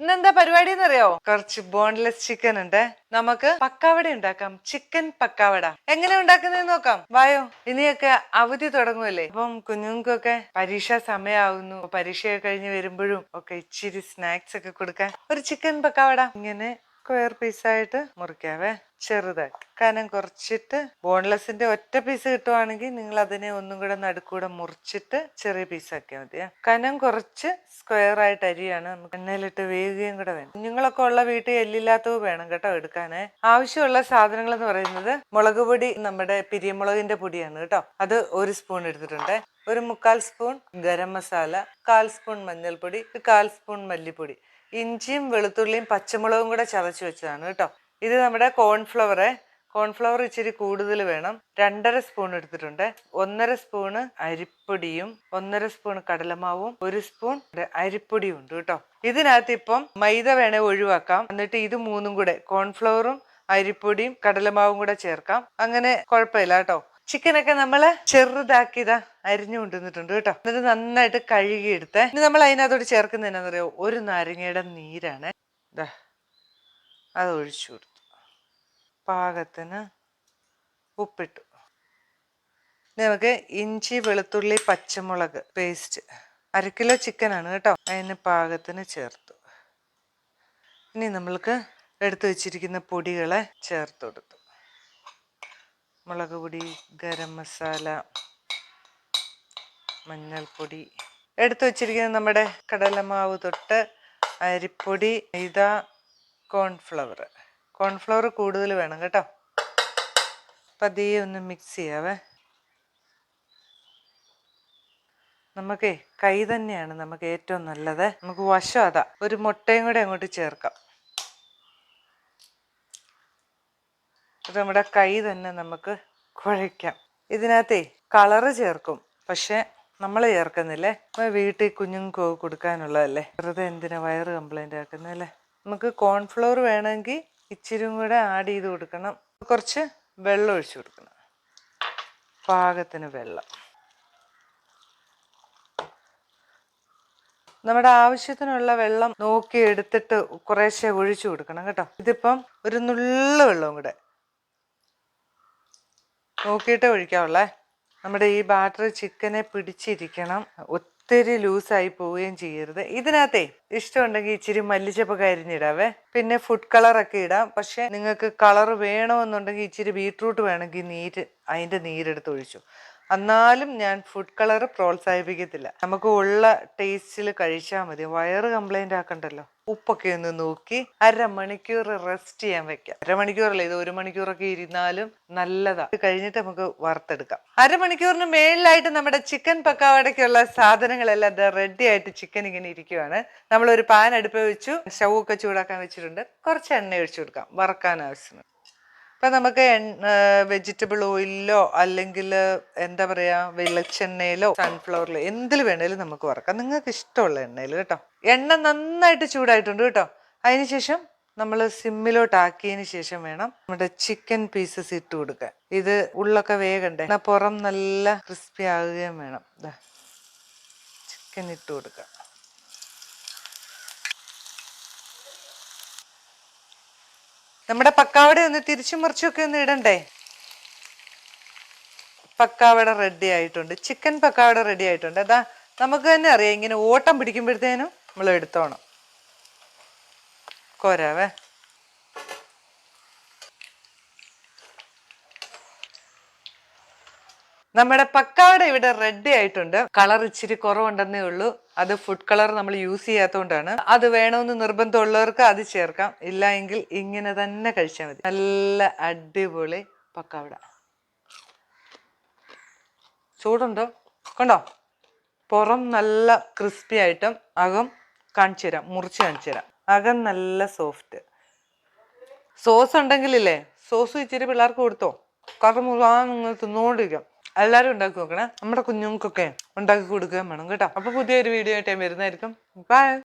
ഇന്നെന്താ പരിപാടി എന്നറിയാവോ കുറച്ച് ബോൺലെസ് ചിക്കൻ ഉണ്ട്. നമുക്ക് പക്കാവട ഉണ്ടാക്കാം. ചിക്കൻ പക്കാവട. എങ്ങനെ ഉണ്ടാക്കുന്നത് നോക്കാം. വായോ ഇനിയൊക്കെ അവധി തുടങ്ങുമല്ലേ അപ്പം കുഞ്ഞുങ്ങൾക്കൊക്കെ പരീക്ഷ സമയമാവുന്നു പരീക്ഷയൊക്കെ കഴിഞ്ഞ് വരുമ്പോഴും ഒക്കെ ഇച്ചിരി സ്നാക്സ് ഒക്കെ കൊടുക്കാൻ ഒരു ചിക്കൻ പക്കാവട. ഇങ്ങനെ സ്ക്വയർ പീസായിട്ട് മുറിക്കാവേ. ചെറുതാക്കി കനം കുറച്ചിട്ട് ബോൺലെസിന്റെ ഒറ്റ പീസ് കിട്ടുവാണെങ്കിൽ നിങ്ങൾ അതിനെ ഒന്നും കൂടെ നടുക്കൂടെ മുറിച്ചിട്ട് ചെറിയ പീസാക്കിയാൽ മതിയാ കനം കുറച്ച് സ്ക്വയർ ആയിട്ട് അരിയാണ്. നമുക്ക് എണ്ണയിലിട്ട് വേവുകയും കൂടെ വേണം. കുഞ്ഞുങ്ങളൊക്കെ ഉള്ള വീട്ടിൽ എല്ലില്ലാത്തത് വേണം കേട്ടോ എടുക്കാനേ. ആവശ്യമുള്ള സാധനങ്ങൾ എന്ന് പറയുന്നത് മുളക് പൊടി നമ്മുടെ പിരിയമുളകിന്റെ പൊടിയാണ് കേട്ടോ. അത് ഒരു സ്പൂൺ എടുത്തിട്ടുണ്ട്. ഒരു മുക്കാൽ സ്പൂൺ ഗരം മസാല കാൽ സ്പൂൺ മഞ്ഞൾപ്പൊടി കാൽ സ്പൂൺ മല്ലിപ്പൊടി. ഇഞ്ചിയും വെളുത്തുള്ളിയും പച്ചമുളകും കൂടെ ചതച്ച് വെച്ചതാണ് കേട്ടോ. ഇത് നമ്മുടെ കോൺഫ്ലവർ കോൺഫ്ലവർ ഇച്ചിരി കൂടുതൽ വേണം. രണ്ടര സ്പൂൺ എടുത്തിട്ടുണ്ട്. ഒന്നര സ്പൂണ് അരിപ്പൊടിയും ഒന്നര സ്പൂൺ കടലമാവും ഒരു സ്പൂൺ അരിപ്പൊടിയും ഉണ്ട് കേട്ടോ. ഇതിനകത്ത് ഇപ്പം മൈദ വേണേ ഒഴിവാക്കാം. എന്നിട്ട് ഇത് മൂന്നും കൂടെ കോൺഫ്ലവറും അരിപ്പൊടിയും കടലമാവും കൂടെ ചേർക്കാം. അങ്ങനെ കുഴപ്പമില്ല കേട്ടോ. ചിക്കനൊക്കെ നമ്മൾ ചെറുതാക്കിയതാ അരിഞ്ഞു കൊണ്ടുവന്നിട്ടുണ്ട് കേട്ടോ. എന്നിട്ട് നന്നായിട്ട് കഴുകിയെടുത്ത്. ഇനി നമ്മൾ അതിനകത്തോട് ചേർക്കുന്ന എന്നാന്നറിയോ ഒരു നാരങ്ങയുടെ നീരാണ്. അത് ഒഴിച്ചു കൊടുത്തു. പാകത്തിന് ഉപ്പിട്ടു. നമുക്ക് ഇഞ്ചി വെളുത്തുള്ളി പച്ചമുളക് പേസ്റ്റ് അര കിലോ ചിക്കനാണ് കേട്ടോ. അതിന് പാകത്തിന് ചേർത്തു. ഇനി നമ്മൾക്ക് എടുത്തു വെച്ചിരിക്കുന്ന പൊടികളെ ചേർത്ത് കൊടുത്തു. മുളക് പൊടി ഗരം മസാല മഞ്ഞൾപ്പൊടി. എടുത്തു വച്ചിരിക്കുന്നത് നമ്മുടെ കടലമാവ് തൊട്ട് അരിപ്പൊടി മൈദ കോൺഫ്ലവർ. കോൺഫ്ലവർ കൂടുതൽ വേണം കേട്ടോ. പതിയെ ഒന്ന് മിക്സ് ചെയ്യാവേ. നമുക്കേ കൈ തന്നെയാണ് നമുക്ക് ഏറ്റവും നല്ലത്. നമുക്ക് വശം അതാ. ഒരു മുട്ടയും കൂടെ അങ്ങോട്ട് ചേർക്കാം. ഇത് നമ്മുടെ കൈ തന്നെ നമുക്ക് കുഴയ്ക്കാം. ഇതിനകത്തെ കളറ് ചേർക്കും. പക്ഷെ നമ്മൾ ചേർക്കുന്നില്ലേ? ഇപ്പൊ വീട്ടിൽ കുഞ്ഞുങ്ങൾക്ക് കൊടുക്കാനുള്ളതല്ലേ? വെറുതെ എന്തിനാ വയറ് കംപ്ലൈന്റ് ആക്കുന്നല്ലേ നമുക്ക് കോൺഫ്ലോർ വേണമെങ്കിൽ ഇച്ചിരി കൂടെ ആഡ് ചെയ്ത് കൊടുക്കണം. കുറച്ച് വെള്ളം ഒഴിച്ചു കൊടുക്കണം. പാകത്തിന് വെള്ളം. നമ്മുടെ ആവശ്യത്തിനുള്ള വെള്ളം നോക്കി എടുത്തിട്ട് കുറേശ്ശെ ഒഴിച്ചു കൊടുക്കണം കേട്ടോ. ഇതിപ്പം ഒരു നുള്ള വെള്ളവും കൂടെ നോക്കിയിട്ട് ഒഴിക്കാവുള്ളേ. നമ്മുടെ ഈ ബാറ്റർ ചിക്കനെ പിടിച്ചിരിക്കണം. ഒത്തിരി ലൂസായി പോവുകയും ചെയ്യരുത്. ഇതിനകത്തെ ഇഷ്ടമുണ്ടെങ്കിൽ ഇച്ചിരി മല്ലിച്ചപ്പൊക്കെ അരിഞ്ഞിടാവേ. പിന്നെ ഫുഡ് കളറൊക്കെ ഇടാം. പക്ഷെ നിങ്ങൾക്ക് കളർ വേണമെന്നുണ്ടെങ്കിൽ ഇച്ചിരി ബീട്രൂട്ട് വേണമെങ്കിൽ നീര് അതിന്റെ നീരെടുത്ത് ഒഴിച്ചു. എന്നാലും ഞാൻ ഫുഡ് കളർ പ്രോത്സാഹിപ്പിക്കത്തില്ല. നമുക്ക് ഉള്ള ടേസ്റ്റിൽ കഴിച്ചാൽ മതി. വയറ് കംപ്ലൈന്റ് ആക്കണ്ടല്ലോ. ഉപ്പൊക്കെ ഒന്ന് നോക്കി അരമണിക്കൂർ റെസ്റ്റ് ചെയ്യാൻ വെക്കാം. അരമണിക്കൂറല്ല? ഇത് ഒരു മണിക്കൂറൊക്കെ ഇരുന്നാലും നല്ലതാ. ഇത് കഴിഞ്ഞിട്ട് നമുക്ക് വറുത്തെടുക്കാം. അരമണിക്കൂറിന് മേളിലായിട്ട് നമ്മുടെ ചിക്കൻ പക്കാവടയ്ക്കുള്ള സാധനങ്ങളെല്ലാം റെഡി ആയിട്ട് ചിക്കൻ ഇങ്ങനെ ഇരിക്കുവാണ്. നമ്മൾ ഒരു പാൻ അടുപ്പ് വെച്ചു. ഷവൊക്കെ ചൂടാക്കാൻ വെച്ചിട്ടുണ്ട്. കുറച്ച് എണ്ണ ഒഴിച്ചു കൊടുക്കാം. വറക്കാൻ ആവശ്യത്തിന് ഇപ്പം നമുക്ക് വെജിറ്റബിൾ ഓയിലിലോ അല്ലെങ്കിൽ എന്താ പറയുക വെളിച്ചെണ്ണയിലോ സൺഫ്ലവറിലോ എന്തിൽ വേണേലും നമുക്ക് വറക്കാം. നിങ്ങൾക്ക് ഇഷ്ടമുള്ള എണ്ണയിൽ കേട്ടോ. എണ്ണ നന്നായിട്ട് ചൂടായിട്ടുണ്ട് കേട്ടോ. അതിനുശേഷം നമ്മൾ സിമ്മിലോട്ട് ആക്കിയതിന് ശേഷം വേണം നമ്മുടെ ചിക്കൻ പീസസ് ഇട്ട് കൊടുക്കാൻ. ഇത് ഉള്ളൊക്കെ വേഗണ്ടേ? എന്നാൽ പുറം നല്ല ക്രിസ്പി ആകുകയും വേണം. ചിക്കൻ ഇട്ട് കൊടുക്കാം. നമ്മുടെ പക്കാവട ഒന്ന് തിരിച്ചു മറിച്ചൊക്കെ ഒന്ന് ഇടണ്ടേ? പക്കാവട റെഡി ആയിട്ടുണ്ട്. ചിക്കൻ പക്കാവട റെഡി ആയിട്ടുണ്ട്. അതാ നമുക്ക് തന്നെ അറിയാം ഇങ്ങനെ ഓട്ടം പിടിക്കുമ്പോഴത്തേനും നമ്മൾ എടുത്തോണം. കോരാവേ. നമ്മുടെ പക്കാവട ഇവിടെ റെഡി ആയിട്ടുണ്ട്. കളർ ഇച്ചിരി കുറവുണ്ടെന്നേ ഉള്ളൂ. അത് ഫുഡ് കളർ നമ്മൾ യൂസ് ചെയ്യാത്തതുകൊണ്ടാണ് അത് വേണമെന്ന് നിർബന്ധമുള്ളവർക്ക് അത് ചേർക്കാം. ഇല്ല എങ്കിൽ ഇങ്ങനെ തന്നെ കഴിച്ചാൽ മതി. നല്ല അടിപൊളി പക്കാവട. ചൂടുണ്ടോ? കണ്ടോ? പുറം നല്ല ക്രിസ്പി ആയിട്ടും അകം കാണിച്ചു തരാം. മുറിച്ച് കാണിച്ചു തരാം. അകം നല്ല സോഫ്റ്റ് സോസ് ഉണ്ടെങ്കിലില്ലേ? സോസ് ഇച്ചിരി പിള്ളേർക്ക് കൊടുത്തോ? കാരണം നിങ്ങൾ തിന്നുകൊണ്ടിരിക്കാം എല്ലാവരും ഉണ്ടാക്കി നോക്കണേ. നമ്മുടെ കുഞ്ഞുങ്ങൾക്കൊക്കെ ഉണ്ടാക്കി കൊടുക്കുകയും വേണം കേട്ടോ. അപ്പൊ പുതിയൊരു വീഡിയോ ആയിട്ട് വരുന്നതായിരിക്കും. ബൈ